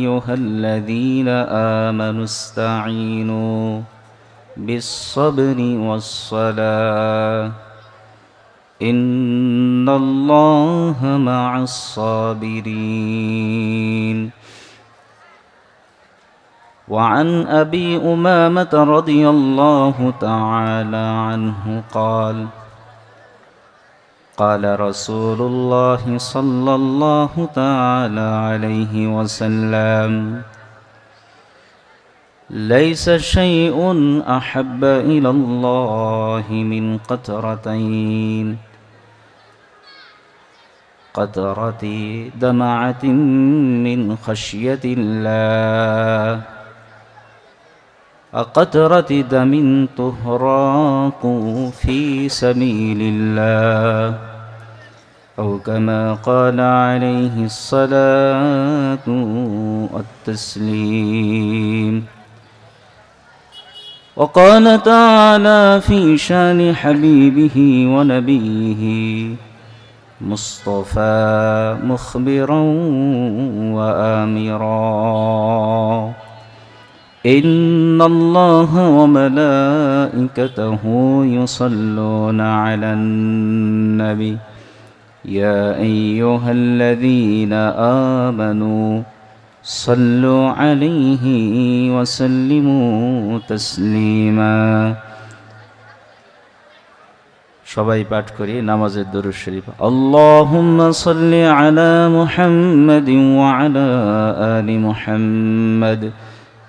أيها الذين آمنوا استعينوا بالصبر والصلاة. إن الله مع الصابرين. وعن أبي أمامة رضي الله تعالى عنه قال قال رسول الله صلى الله تعالى عليه وسلم ليس شيء أحب إلى الله من قطرتين قطرة دمعة من خشية الله أقطرة دم تهراق في سبيل الله أو كما قال عليه الصلاة والتسليم. وقال تعالى في شان حبيبه ونبيه مصطفى مخبرا وآمرا. إن الله وملائكته يصلون على النبي يا أيها الذين آمنوا صلوا عليه وسلموا تسليما সবাই পাঠ করি নামাজের দরুদ শরীফ আল্লাহুম্মা সাল্লি আলা মুহাম্মাদিন ওয়া আলা আলি মুহাম্মাদ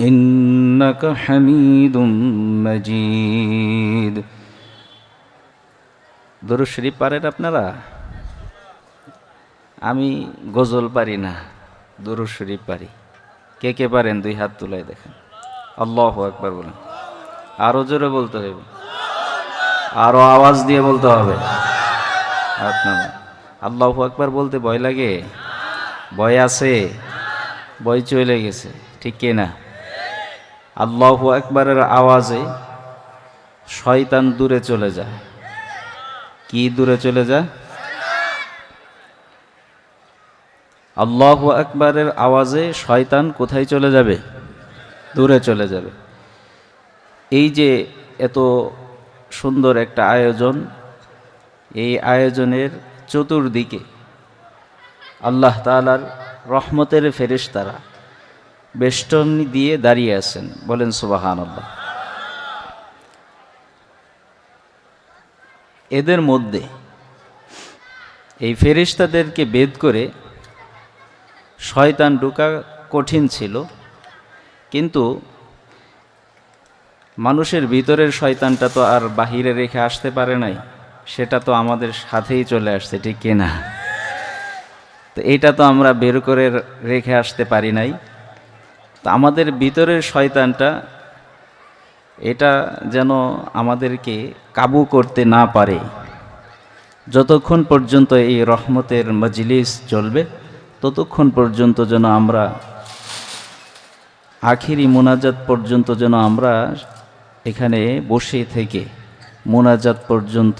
إنك حميد مجيد দরুদ শরীফ পারেন আপনারা আমি গজল পারি না দরুদ শরীফ পারি কে কে পারেন দুই হাত তুলাই দেখেন আল্লাহ একবার বলেন আরো জোরে বলতে হবে আরো আওয়াজ দিয়ে বলতে হবে আপনার আল্লাহ একবার বলতে ভয় লাগে ভয় আছে ভয় চলে গেছে ঠিক না আল্লাহ একবারের আওয়াজে শয়তান দূরে চলে যায়। কি দূরে চলে যায়? আল্লাহ আকবরের আওয়াজে শয়তান কোথায় চলে যাবে? দূরে চলে যাবে। এই যে এত সুন্দর একটা আয়োজন, এই আয়োজনের চতুর্দিকে আল্লাহ তালার রহমতের ফেরেশতারা বেষ্টন দিয়ে দাঁড়িয়ে আছেন। বলেন সুবাহান আল্লাহ এদের মধ্যে এই ফেরিস্তাদেরকে বেদ করে শয়তান ঢুকা কঠিন ছিল, কিন্তু মানুষের ভিতরের শয়তানটা তো আর বাহিরে রেখে আসতে পারে নাই, সেটা তো আমাদের সাথেই চলে আসছে, ঠিক কিনা? তো এটা তো আমরা বের করে রেখে আসতে পারি নাই। তো আমাদের ভিতরের শয়তানটা এটা যেন আমাদেরকে কাবু করতে না পারে। যতক্ষণ পর্যন্ত এই রহমতের মজলিস চলবে, ততক্ষণ পর্যন্ত যেন আমরা আখিরি মোনাজাত পর্যন্ত যেন আমরা এখানে বসে থেকে মোনাজাত পর্যন্ত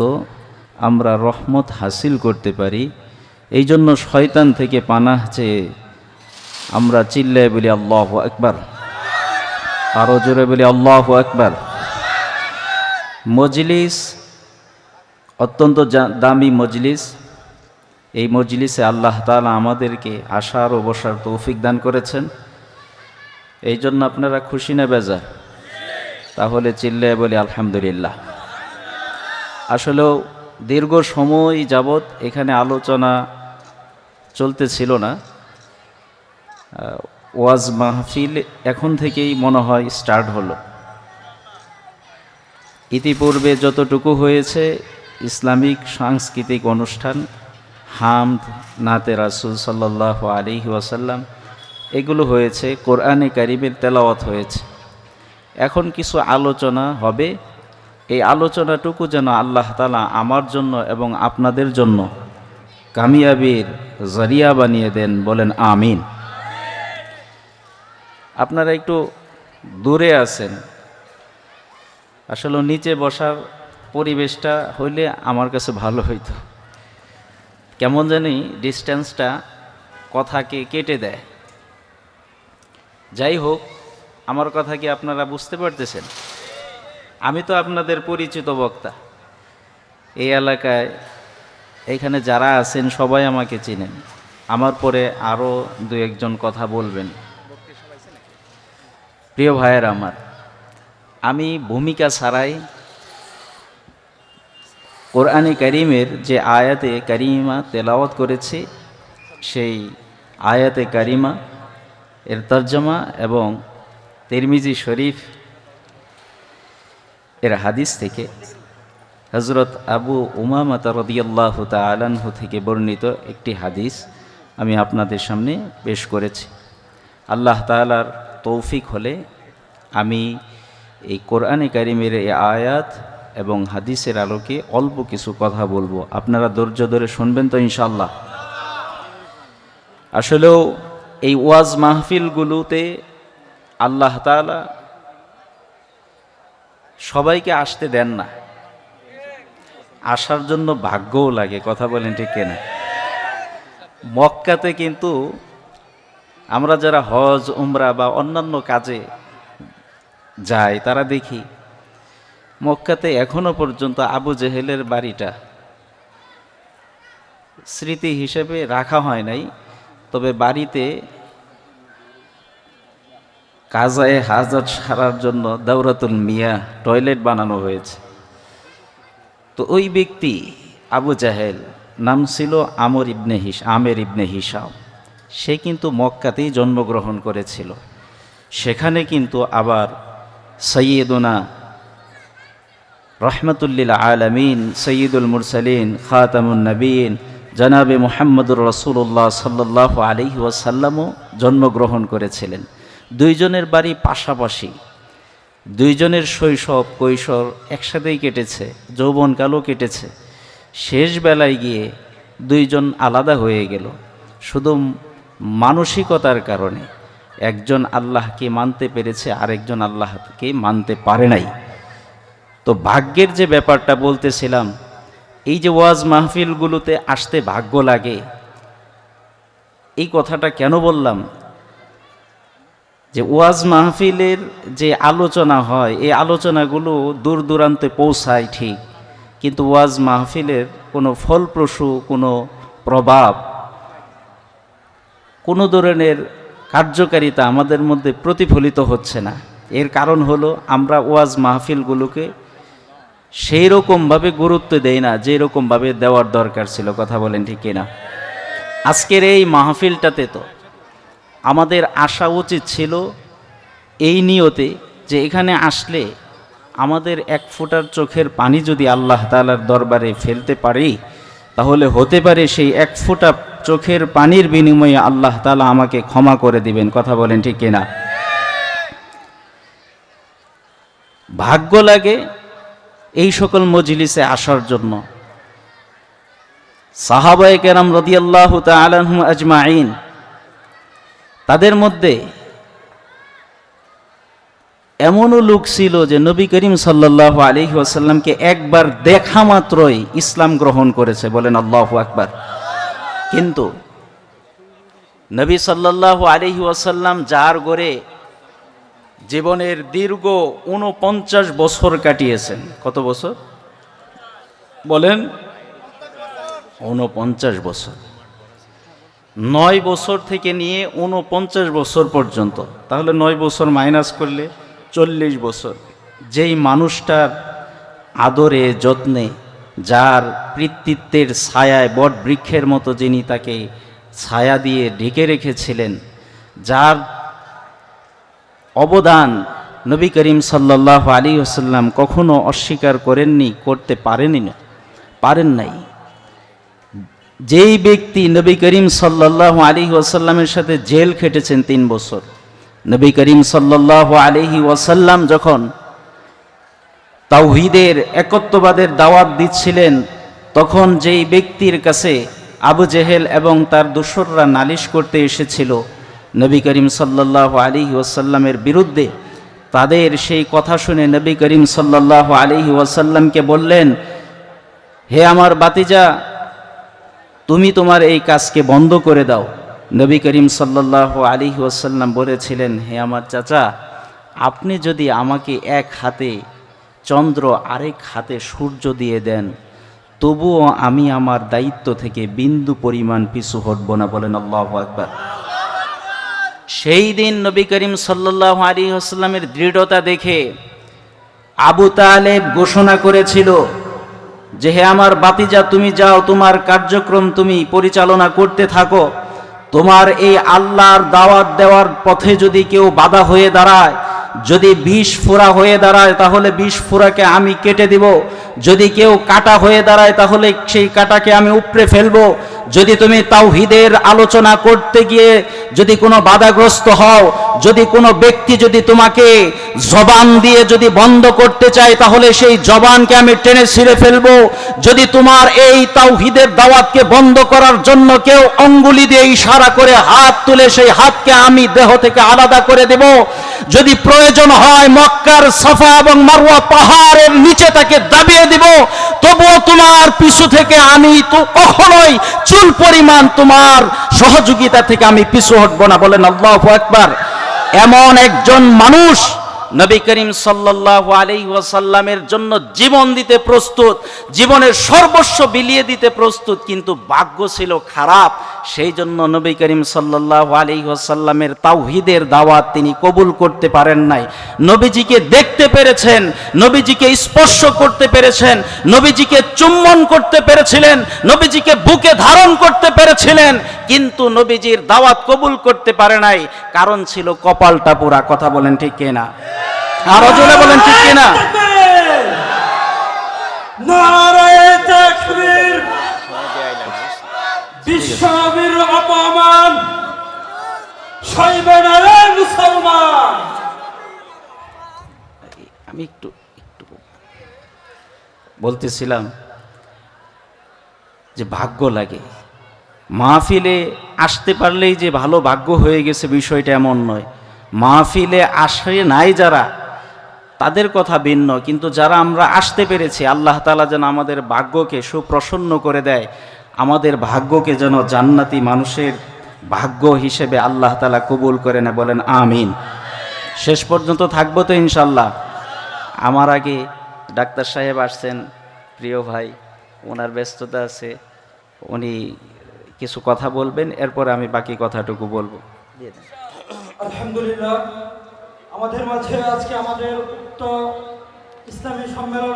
আমরা রহমত হাসিল করতে পারি। এই জন্য শয়তান থেকে পানাহ চেয়ে আমরা চিল্লায় বলি আল্লাহ একবার আরও জোরে বলি আল্লাহ একবার মজলিস, অত্যন্ত দামি মজলিস। এই মজলিসে আল্লাহ তালা আমাদেরকে আসার ও বসার তৌফিক দান করেছেন। এই জন্য আপনারা খুশি না বেজা তাহলে চিল্লে বলি আলহামদুলিল্লাহ। আসলেও দীর্ঘ সময় যাবৎ এখানে আলোচনা চলতেছিল না। ওয়াজ মাহফিল এখন থেকেই মনে হয় স্টার্ট হলো। ইতিপূর্বে যতটুকু হয়েছে, ইসলামিক সাংস্কৃতিক অনুষ্ঠান, হামদ, নাতে রাসুল সাল্লাহ আলিহি ওয়াসাল্লাম, এগুলো হয়েছে, কোরআনে কারিমের তেলাওয়াত হয়েছে। এখন কিছু আলোচনা হবে। এই আলোচনাটুকু যেন আল্লাহ তালা আমার জন্য এবং আপনাদের জন্য কামিয়াবির জরিয়া বানিয়ে দেন, বলেন আমিন। আপনারা একটু দূরে আছেন। আসলে নিচে বসার পরিবেশটা হইলে আমার কাছে ভালো হইতো। কেমন জানি ডিস্টেন্সটা কথাকে কেটে দেয়। যাই হোক, আমার কথা কি আপনারা বুঝতে পারতেছেন? আমি তো আপনাদের পরিচিত বক্তা। এই এলাকায় এখানে যারা আছেন সবাই আমাকে চিনেন। আমার পরে আরও দু একজন কথা বলবেন। প্রিয় ভাইয়ের আমার, আমি ভূমিকা ছাড়াই কোরআনে করিমের যে আয়াতে করিমা তেলাওয়াত করেছি, সেই আয়াতে কারিমা, এর তর্জমা এবং তিরমিজি শরীফ, এর হাদিস থেকে হজরত আবু উমামাতা রদিয়াল্লাহ তালানহু থেকে বর্ণিত একটি হাদিস আমি আপনাদের সামনে পেশ করেছি। আল্লাহ তালার তৌফিক হলে আমি এই কোরআনে কারিমের এই আয়াত এবং হাদিসের আলোকে অল্প কিছু কথা বলব। আপনারা ধৈর্য ধরে শুনবেন তো ইনশাল্লাহ আসলেও এই ওয়াজ মাহফিলগুলোতে আল্লাহ তালা সবাইকে আসতে দেন না। আসার জন্য ভাগ্যও লাগে, কথা বলেন ঠিক কেনা। মক্কাতে কিন্তু আমরা যারা হজ, উমরা বা অন্যান্য কাজে যাই, তারা দেখি মক্কাতে এখনও পর্যন্ত আবু জেহেলের বাড়িটা স্মৃতি হিসেবে রাখা হয় নাই। তবে বাড়িতে কাজায় হাজার সারার জন্য দাউরাতুল মিয়া টয়লেট বানানো হয়েছে। তো ওই ব্যক্তি আবু জাহেল, নাম ছিল আমর ইবনে হিস আমের ইবনে হিসাম সে কিন্তু মক্কাতেই জন্মগ্রহণ করেছিল। সেখানে কিন্তু আবার সৈয়দুনা রহমতুল্লিল আলমিন, সৈয়দুল মুরসালিন, খাতামুন নবীন, জনাবে মোহাম্মদুর রসুল্লাহ সাল্লাহ আলহি ওয়াসাল্লামও জন্মগ্রহণ করেছিলেন। দুইজনের বাড়ি পাশাপাশি। দুইজনের শৈশব, কৈশোর একসাথেই কেটেছে, যৌবনকালও কেটেছে। শেষ বেলায় গিয়ে দুইজন আলাদা হয়ে গেল। শুধু মানসিকতার কারণে একজন আল্লাহকে মানতে পেরেছে, আরেকজন আল্লাহকে মানতে পারে নাই। তো ভাগ্যের যে ব্যাপারটা বলতেছিলাম, এই যে ওয়াজ মাহফিলগুলোতে আসতে ভাগ্য লাগে, এই কথাটা কেন বললাম? যে ওয়াজ মাহফিলের যে আলোচনা হয়, এই আলোচনাগুলো দূর দূরান্তে পৌঁছায় ঠিক, কিন্তু ওয়াজ মাহফিলের কোনো ফলপ্রসূ কোনো প্রভাব কোনো ধরনের কার্যকারিতা আমাদের মধ্যে প্রতিফলিত হচ্ছে না। এর কারণ হলো আমরা ওয়াজ মাহফিলগুলোকে সেই রকমভাবে গুরুত্ব দেই না যে রকমভাবে দেওয়ার দরকার ছিল, কথা বলেন ঠিক কিনা? আজকের এই মাহফিলটাতে তো আমাদের আসা উচিত ছিল এই নিয়তে যে এখানে আসলে আমাদের এক ফোঁটার চোখের পানি যদি আল্লাহ তালার দরবারে ফেলতে পারি, তাহলে হতে পারে সেই এক ফোঁটা চোখের পানির বিনিময়ে আল্লাহ তালা আমাকে ক্ষমা করে দিবেন। কথা বলেন ঠিক কিনা? ভাগ্য লাগে এই সকল মজলিসে আসার জন্য। সাহাবায়ে কেরাম রদিয়াল্লাহ তালাহম আজমাইন তাদের মধ্যে এমনও লোক ছিল যে নবী করিম সাল্লাহ আলী ওয়াসাল্লামকে একবার দেখা মাত্রই ইসলাম গ্রহণ করেছে। বলেন আল্লাহ আকবার। কিন্তু নবী সাল্লাহ আলহি ওয়াসাল্লাম যার গড়ে জীবনের দীর্ঘ উনপঞ্চাশ বছর কাটিয়েছেন। কত বছর? বলেন উনপঞ্চাশ বছর। নয় বছর থেকে নিয়ে উনপঞ্চাশ বছর পর্যন্ত। তাহলে নয় বছর মাইনাস করলে চল্লিশ বছর। যেই মানুষটার আদরে, যত্নে যার কৃতিত্বের ছায়ায় বট বৃক্ষের মতো যিনি তাকে ছায়া দিয়ে ঢেকে রেখেছিলেন, যার অবদান নবী করিম সাল্লাহ আলী আসাল্লাম কখনো অস্বীকার করেননি, করতে পারেনি না, পারেন নাই। যেই ব্যক্তি নবী করিম সাল্লাহ আলী ওয়াসাল্লামের সাথে জেল খেটেছেন তিন বছর, নবী করিম সাল্লাহ আলহি ওয়াসাল্লাম যখন তাওহিদের একত্ববাদের দাওয়াত দিচ্ছিলেন, তখন যেই ব্যক্তির কাছে আবু জেহেল এবং তার দোসররা নালিশ করতে এসেছিল, নবী করিম সাল্লাহ আলী ওয়াসাল্লামের বিরুদ্ধে, তাদের সেই কথা শুনে নবী করিম সাল্লাহ আলী ওয়াসাল্লামকে বললেন, হে আমার বাতিজা, তুমি তোমার এই কাজকে বন্ধ করে দাও। নবী করিম সাল্লাহ আলী ওয়াসাল্লাম বলেছিলেন, হে আমার চাচা, আপনি যদি আমাকে এক হাতে চন্দ্র আরেক হাতে সূর্য দিয়ে দেন, তবুও আমি আমার দায়িত্ব থেকে বিন্দু পরিমাণ পিছু হটব না, বলেন আল্লাহ একবার সেই দিন নবী করিম সাল্লাহ আলী আসাল্লামের দৃঢ়তা দেখে আবু তালেব ঘোষণা করেছিল যে, হে আমার বাতিজা, তুমি যাও, তোমার কার্যক্রম তুমি পরিচালনা করতে থাকো। তোমার এই আল্লাহর দাওয়াত দেওয়ার পথে যদি কেউ বাধা হয়ে দাঁড়ায় যদি বিষ ফোড়া হয়ে দাঁড়ায়, তাহলে বিষ ফোড়াকে আমি কেটে দিব। যদি কেউ কাটা হয়ে দাঁড়ায়, তাহলে সেই কাটাকে আমি উপড়ে ফেলব। যদি তুমি তাওহিদের আলোচনা করতে গিয়ে যদি কোনো বাধাগ্রস্ত হও, যদি কোনো ব্যক্তি যদি তোমাকে জবান দিয়ে যদি বন্ধ করতে চায়, তাহলে সেই জবানকে আমি টেনে ছিঁড়ে ফেলব। যদি তোমার এই তাওহিদের দাওয়াতকে বন্ধ করার জন্য কেউ অঙ্গুলি দিয়ে ইশারা করে হাত তুলে, সেই হাতকে আমি দেহ থেকে আলাদা করে দেব। যদি প্রয়োজন হয় মক্কার সফা এবং মারুয়া পাহাড়ের নিচে তাকে দাবিয়ে দিব, তবুও তোমার পিছু থেকে আমি তো কখনোই চুল পরিমাণ তোমার সহযোগিতা থেকে আমি পিছু হটবো না। বলেন আল্লাহ একবার এমন একজন মানুষ নবী করিম সাল্লাহ আলী ওয়াসাল্লামের জন্য জীবন দিতে প্রস্তুত, জীবনের সর্বস্ব বিলিয়ে দিতে প্রস্তুত, কিন্তু ভাগ্য ছিল খারাপ। সেই জন্য নবী করিম সাল্লাহ আলী ওয়াসাল্লামের তাওহিদের দাওয়াত তিনি কবুল করতে পারেন নাই। নবীজিকে দেখতে পেরেছেন, নবীজিকে স্পর্শ করতে পেরেছেন, নবীজিকে চুম্বন করতে পেরেছিলেন, নবীজিকে বুকে ধারণ করতে পেরেছিলেন, কিন্তু নবীজির দাওয়াত কবুল করতে পারে নাই। কারণ ছিল কপালটা পুরা কথা বলেন ঠিক কিনা? আর অজলে বলেন ঠিক কিনা? বিশ্বনবীর অপমান সইবে না মুসলমান। আমি একটু একটু বলতেছিলাম যে ভাগ্য লাগে। মাহফিলে আসতে পারলেই যে ভালো ভাগ্য হয়ে গেছে বিষয়টা এমন নয়। মাহফিলে আসে নাই যারা তাদের কথা ভিন্ন, কিন্তু যারা আমরা আসতে পেরেছি, আল্লাহ তালা যেন আমাদের ভাগ্যকে সুপ্রসন্ন করে দেয়, আমাদের ভাগ্যকে যেন জান্নাতি মানুষের ভাগ্য হিসেবে আল্লাহ তালা কবুল করে নেয়, বলেন আমিন। শেষ পর্যন্ত থাকব তো ইনশাল্লাহ আমার আগে ডাক্তার সাহেব আসছেন, প্রিয় ভাই, ওনার ব্যস্ততা আছে, উনি কিছু কথা বলবেন, এরপর আমি বাকি কথাটুকু বলব। আলহামদুলিল্লাহ আমাদের মাঝে আজকে আমাদের উক্ত ইসলামী সম্মেলন